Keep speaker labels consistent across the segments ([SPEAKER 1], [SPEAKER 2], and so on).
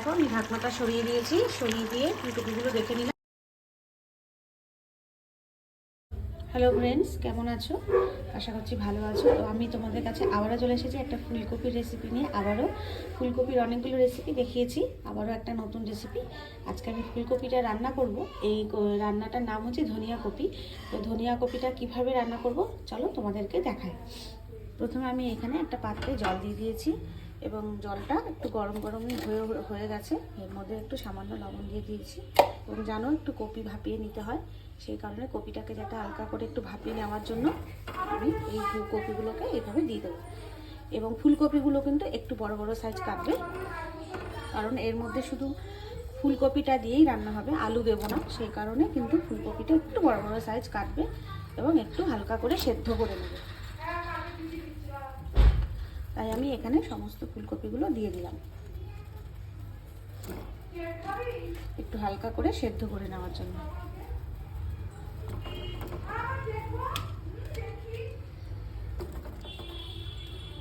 [SPEAKER 1] এখন ঢাকনাটা সরিয়ে দিয়েছি, সরিয়ে দিয়ে ফুলকপিগুলো দেখে নিলাম। হ্যালো ফ্রেন্ডস কেমন আছো? আশা করছি ভালো আছো। তো আমি তোমাদের কাছে আবারও চলে এসেছি একটা ফুলকপির রেসিপি নিয়ে। আবারও ফুলকপির অনেকগুলো রেসিপি দেখিয়েছি, আবারও একটা নতুন রেসিপি আজকে আমি ফুলকপিটা রান্না করব। এই রান্নাটার নাম হচ্ছে ধনিয়া কপি। তো ধনিয়া কপিটা কীভাবে রান্না করব? চলো তোমাদেরকে দেখাই। প্রথমে আমি এখানে একটা পাত্রে জল দিয়ে দিয়েছি। এবং জলটা একটু গরম গরম হয়ে হয়ে গেছে। এর মধ্যে একটু সামান্য লবণ দিয়ে দিয়েছি। এবং জানো, একটু কপি ভাপিয়ে নিতে হয়। সেই কারণে কপিটাকে যাতে হালকা করে একটু ভাপিয়ে নেওয়ার জন্য আমি এই কপিগুলোকে এইভাবে দিয়ে দেবো। এবং ফুলকপিগুলো কিন্তু একটু বড় বড় সাইজ কাটবে। কারণ এর মধ্যে শুধু ফুলকপিটা দিয়েই রান্না হবে, আলু দেবো না। সেই কারণে কিন্তু ফুলকপিটা একটু বড় বড় সাইজ কাটবে এবং একটু হালকা করে সেদ্ধ করে নেবে। তাই আমি এখানে সমস্ত ফুলকপিগুলো দিয়ে দিলাম। একটু হালকা করে সেদ্ধ করে নেওয়ার জন্য।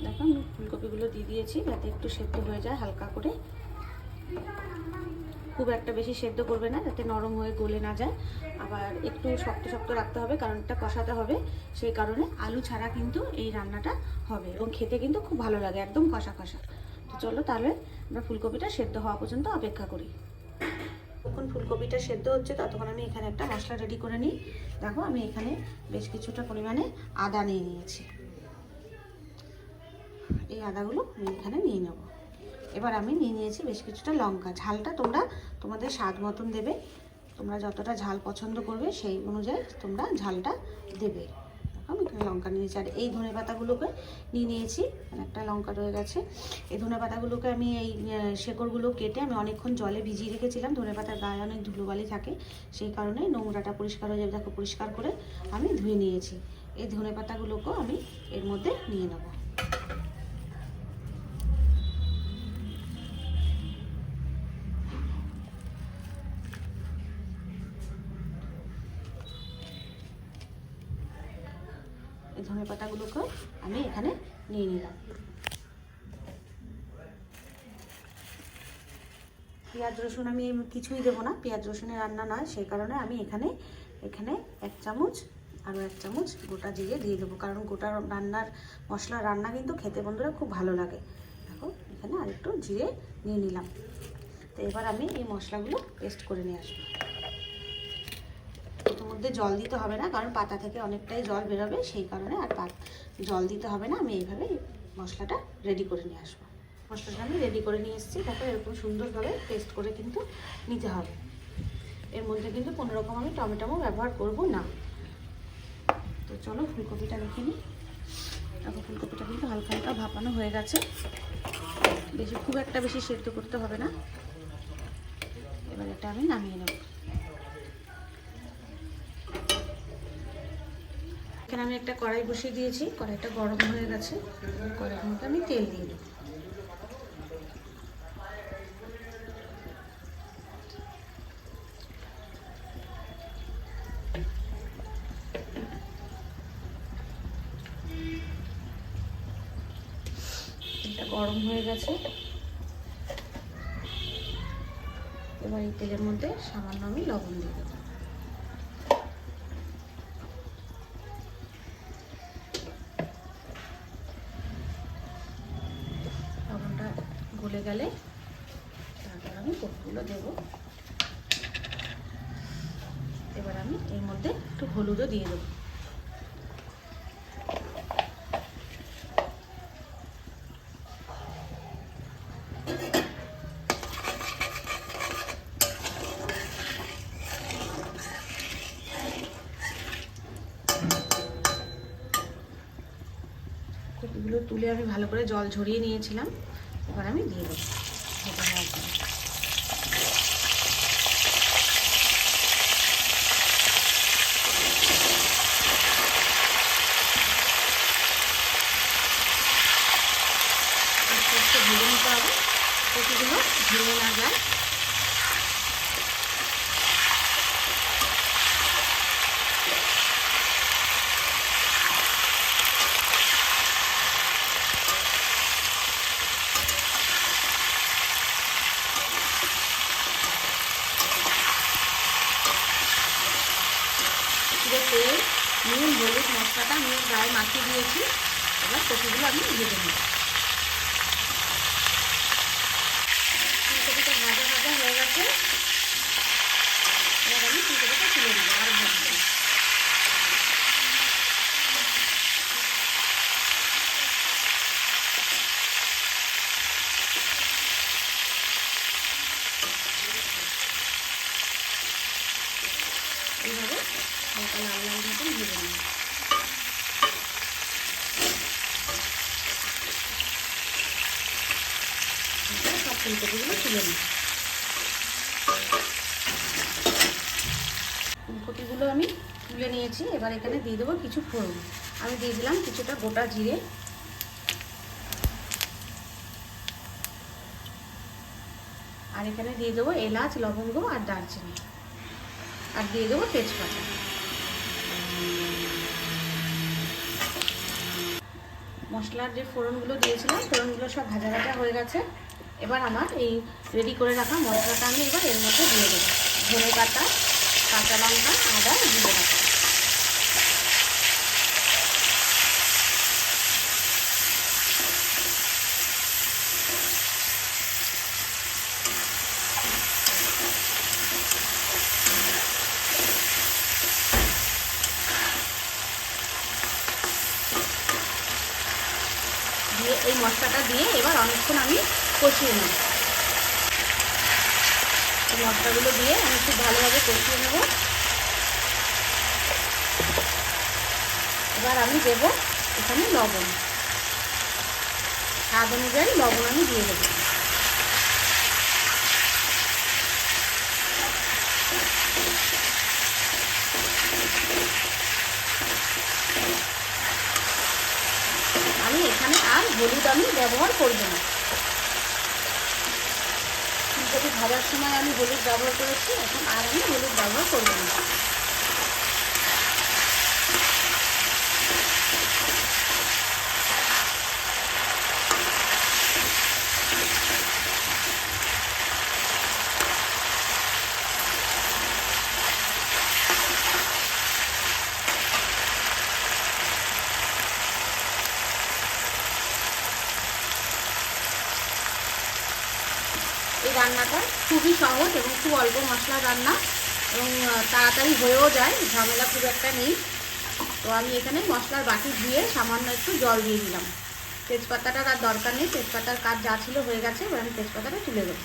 [SPEAKER 1] দেখো, আমি ফুলকপিগুলো দিয়ে দিয়েছি, যাতে একটু সেদ্ধ হয়ে যায়, হালকা করে। খুব একটা বেশি সেদ্ধ করবে না, যাতে নরম হয়ে গলে না যায়। আবার একটু শক্ত শক্ত রাখতে হবে, কারণ এটা কষাতে হবে। সেই কারণে আলু ছাড়া কিন্তু এই রান্নাটা হবে এবং খেতে কিন্তু খুব ভালো লাগে, একদম কষা কষা। তো চলো তাহলে আমরা ফুলকপিটা সেদ্ধ হওয়া পর্যন্ত অপেক্ষা করি। যখন ফুলকপিটা সেদ্ধ হচ্ছে, ততক্ষণ আমি এখানে একটা মশলা রেডি করে নিই। দেখো, আমি এখানে বেশ কিছুটা পরিমাণে আদা নিয়ে নিয়েছি। এই আদাগুলো আমি এখানে নিয়ে নেব। এবার আমি নিয়ে নিয়েছি বেশ কিছুটা লঙ্কা। ঝালটা তোমরা তোমাদের স্বাদ মতন দেবে। তোমরা যতটা ঝাল পছন্দ করবে সেই অনুযায়ী তোমরা ঝালটা দেবে। আমি এখানে লঙ্কা নিয়েছি। আর এই ধনে পাতাগুলোকে নিয়ে নিয়েছি। একটা লঙ্কা রয়ে গেছে। এই ধনে পাতাগুলোকে আমি এই শেকড়গুলো কেটে আমি অনেকক্ষণ জলে ভিজিয়ে রেখেছিলাম। ধনে পাতার গায়ে অনেক ধুলোবালি থাকে। সেই কারণে নোংরাটা পরিষ্কার হয়ে যাবে। দেখো, পরিষ্কার করে আমি ধুয়ে নিয়েছি। এই ধনে পাতাগুলোকেও আমি এর মধ্যে নিয়ে নেব। এই ধনে পাতাগুলোকে আমি এখানে নিয়ে নিলাম। পেঁয়াজ রসুন আমি কিছুই দেবো না, পেঁয়াজ রসুনের রান্না নয়, সেই কারণে আমি এখানে এখানে এক চামচ, আরও এক চামচ গোটা জিরে দিয়ে দেবো, কারণ গোটা রান্নার মশলা রান্না কিন্তু খেতে বন্ধুরা খুব ভালো লাগে। দেখো, এখানে আরেকটু জিরে নিয়ে নিলাম। তো এবার আমি এই মশলাগুলো পেস্ট করে নিয়ে আসব। মধ্যে জল দিতে হবে না, কারণ পাতা থেকে অনেকটাই জল বেরোবে, সেই কারণে আর জল দিতে হবে না। আমি এইভাবে মশলাটা রেডি করে নিয়ে আসব। মশলাটা আমি রেডি করে নিয়ে এসেছি। তারপর এরকম সুন্দরভাবে পেস্ট করে কিন্তু নিতে হবে। এর মধ্যে কিন্তু কোনো রকম আমি টমেটোও ব্যবহার করব না। তো চলো ফুলকপিটা রেখে নিই। তারপর ফুলকপিটা কিন্তু হালকা হালকা ভাপানো হয়ে গেছে। বেশি, খুব একটা বেশি সেদ্ধ করতে হবে না। এবার এটা আমি নামিয়ে নেব। এখানে আমি একটা কড়াই বসিয়ে দিয়েছি, কড়াইটা গরম হয়ে গেছে। কড়াইয়ের মধ্যে আমি তেল দিয়ে তেলটা গরম হয়ে গেছে। এবার এই তেলের মধ্যে সামান্য আমি লবণ দিয়ে দেবো লবণটা গলে গেলে তারপর আমি কপিগুলো দেব এবার আমি এর মধ্যে একটু হলুদও দিয়ে দেবো কপিগুলো তুলে আমি ভালো করে জল ঝরিয়ে নিয়েছিলাম। এবার আমি দিয়ে দেবো ভেজে নেওয়ার জন্য। আস্তে আস্তে ভেজে নিতে হবে কপিগুলো ভেঙে না যায় নুন হলুদ নুন গায়ে মাখিয়ে দিয়েছি। এবার কপিগুলো আমি ভেজে নেব ফুলকপিটা ভাজা ভাজা হয়ে গেছে এবার আমি ফুলকপিটা তুলে নেব আর ভাজবো না। এইভাবে হালকা লাল লাল মতন ভেজে নেব এবার সব ফুলকপিগুলো তুলে নিই ফুলকপিগুলো আমি তুলে নিয়েছি। এবার এখানে দিয়ে দেবো কিছু ফোড়ন। আমি দিয়ে দিলাম কিছুটা গোটা জিরে। আর এখানে দিয়ে দেবো এলাচ, লবঙ্গ আর দারচিনি। আর দিয়ে দেবো তেজপাতা। মশলার যে ফোড়নগুলো দিয়েছিলাম, ফোড়নগুলো সব ভাজা ভাজা হয়ে গেছে। এবার আমার এই রেডি করে রাখা মশলাটা আমি এবার এর মধ্যে দিয়ে দেবো। ধনে পাতা কাঁচা লঙ্কা, আদা দিয়ে বাটা দিয়ে এই মশলাটা দিয়ে এবার অনেকক্ষণ আমি কষিয়ে নেব। মশলাগুলো দিয়ে আমি খুব ভালোভাবে কষিয়ে নেব। এবার আমি দেব এখানে লবণ। স্বাদ অনুযায়ী লবণ আমি দিয়ে দেবো। আমি এখানে আর হলুদ আমি ব্যবহার করব না। ফুলকপি ভাজার সময় আমি হলুদ ব্যবহার করেছি এখন আর আমি হলুদ ব্যবহার করব না। রান্নাটা খুবই সহজ এবং খুব অল্প মশলা রান্না এবং তাড়াতাড়ি হয়েও যায়, ঝামেলা খুব একটা নেই। তো আমি এখানে মশলার বাটি ধুয়ে সামান্য একটু জল দিয়ে দিলাম। তেজপাতাটার আর দরকার নেই, তেজপাতার কাজ যা ছিল হয়ে গেছে, এবার আমি তেজপাতাটা তুলে দেবো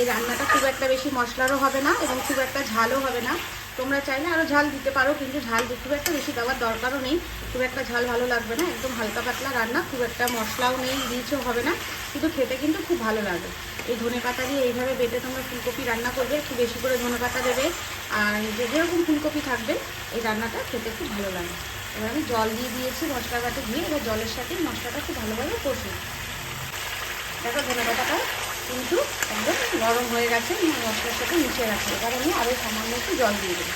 [SPEAKER 1] এই রান্নাটা খুব একটা বেশি মশলারও হবে না এবং খুব একটা ঝালও হবে না। তোমরা চাইলে আরও ঝাল দিতে পারো, কিন্তু ঝাল খুব একটা বেশি দেওয়ার দরকারও নেই। খুব একটা ঝাল ভালো লাগবে না, একদম হালকা পাতলা রান্না, খুব একটা মশলাও নেই রিচও হবে না, কিন্তু খেতে কিন্তু খুব ভালো লাগে। এই ধনে পাতা দিয়ে এইভাবে বেটে তোমরা ফুলকপি রান্না করবে, একটু বেশি করে ধনে পাতা দেবে, আর যে যেরকম ফুলকপি থাকবে, এই রান্নাটা খেতে খুব ভালো লাগে। এবার আমি জল দিয়ে দিয়েছি মশলা বাটে দিয়ে, এবার জলের সাথে মশলাটা খুব ভালোভাবে কষি দেখো ধনে পাতাটা কিন্তু একদম গরম হয়ে গেছে মশলার সাথে মিশে গেছে। এবার আমি আরও সামান্য একটু জল দিয়ে দেবো।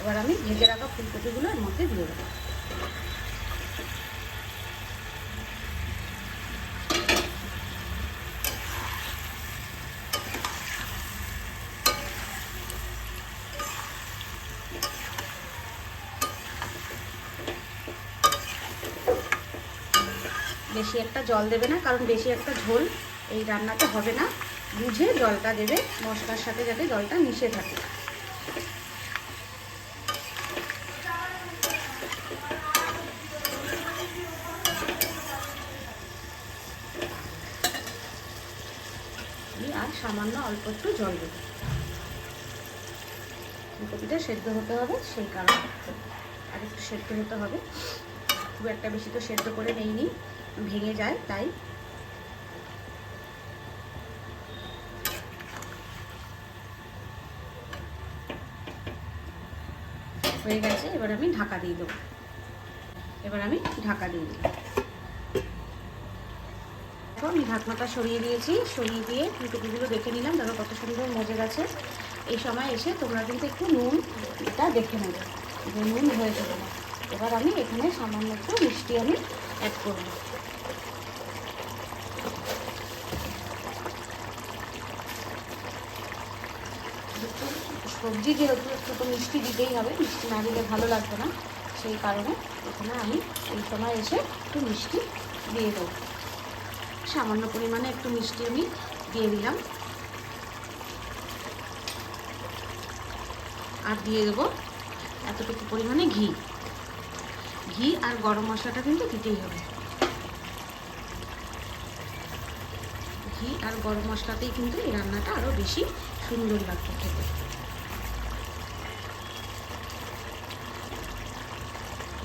[SPEAKER 1] এবার আমি ভেজে রাখা ফুলকপিগুলো এর মধ্যে দিয়ে দেবো। বেশি একটা জল দেবে না, কারণ বেশি একটা ঝোল এই রান্নাতে হবে না। বুঝে জলটা দেবে, মশলার সাথে যাতে জলটা মিশে থাকে। আর সামান্য অল্প একটু জল দেব। ফুলকপিটা সেদ্ধ হতে হবে সেই কারণে। আর একটু সেদ্ধ হতে হবে। খুব একটা বেশি তো সেদ্ধ করে নেইনি। ভেঙে যায়, তাই। হয়ে গেছে, এবার আমি ঢাকা দিয়ে দেবো। এবার আমি ঢাকা দিয়ে দিই এখন ঢাকনাটা সরিয়ে দিয়েছি, সরিয়ে দিয়ে ফুলকপিগুলো দেখে নিলাম, দেখো কত সুন্দর মজে গেছে। এই সময় এসে তোমরা কিন্তু একটু নুন এটা দেখে নেবে, যে নুন হয়েছে কিনা। এবার আমি এখানে সামান্য একটু মিষ্টি আমি অ্যাড করব। সবজি যেহেতু একটু তো মিষ্টি দিতেই হবে, মিষ্টি না দিলে ভালো লাগবে না। সেই কারণে এখানে আমি এই সময় এসে একটু মিষ্টি দিয়ে দেবো। সামান্য পরিমাণে একটু মিষ্টি আমি দিয়ে দিলাম। আর দিয়ে দেবো এতটুকু পরিমাণে ঘি। ঘি আর গরম মশলাটা কিন্তু দিতেই হবে। ঘি আর গরম মশলাতেই কিন্তু এই রান্নাটা আরও বেশি সুন্দর লাগবে খেতে।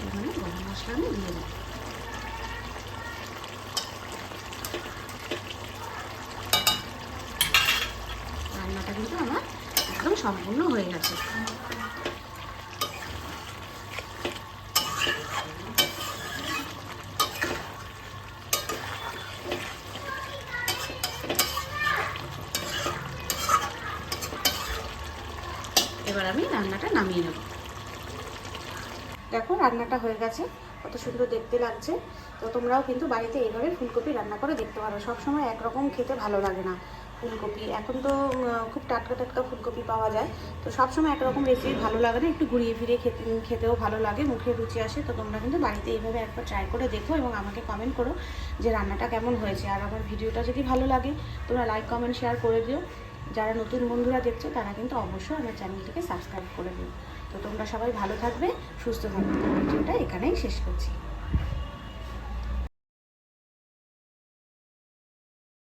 [SPEAKER 1] এখানে গরম মশলা আমি দিয়ে দিই রান্নাটা কিন্তু আমার একদম সম্পূর্ণ হয়ে গেছে। এবার আমি রান্নাটা নামিয়ে নেব। দেখো, রান্নাটা হয়ে গেছে। কত সুন্দর দেখতে লাগছে। তো তোমরাও কিন্তু বাড়িতে এইভাবে ফুলকপি রান্না করে দেখতে পারো। সবসময় একরকম খেতে ভালো লাগে না ফুলকপি। এখন তো খুব টাটকা টাটকা ফুলকপি পাওয়া যায়। তো সবসময় একরকম রেসিপি ভালো লাগে না। একটু ঘুরিয়ে ফিরিয়ে খেতে, খেতেও ভালো লাগে, মুখে রুচি আসে। তো তোমরা কিন্তু বাড়িতে এইভাবে একবার ট্রাই করে দেখো এবং আমাকে কমেন্ট করো যে রান্নাটা কেমন হয়েছে। আর আমার ভিডিওটা যদি ভালো লাগে, তোমরা লাইক কমেন্ট শেয়ার করে দিও। যারা নতুন বন্ধুরা দেখছ, তারা কিন্তু অবশ্যই আমার চ্যানেলটিকে সাবস্ক্রাইব করে দিও। তো তোমরা সবাই ভালো থাকবে সুস্থ থাকবে। ভিডিওটা এখানেই শেষ করছি।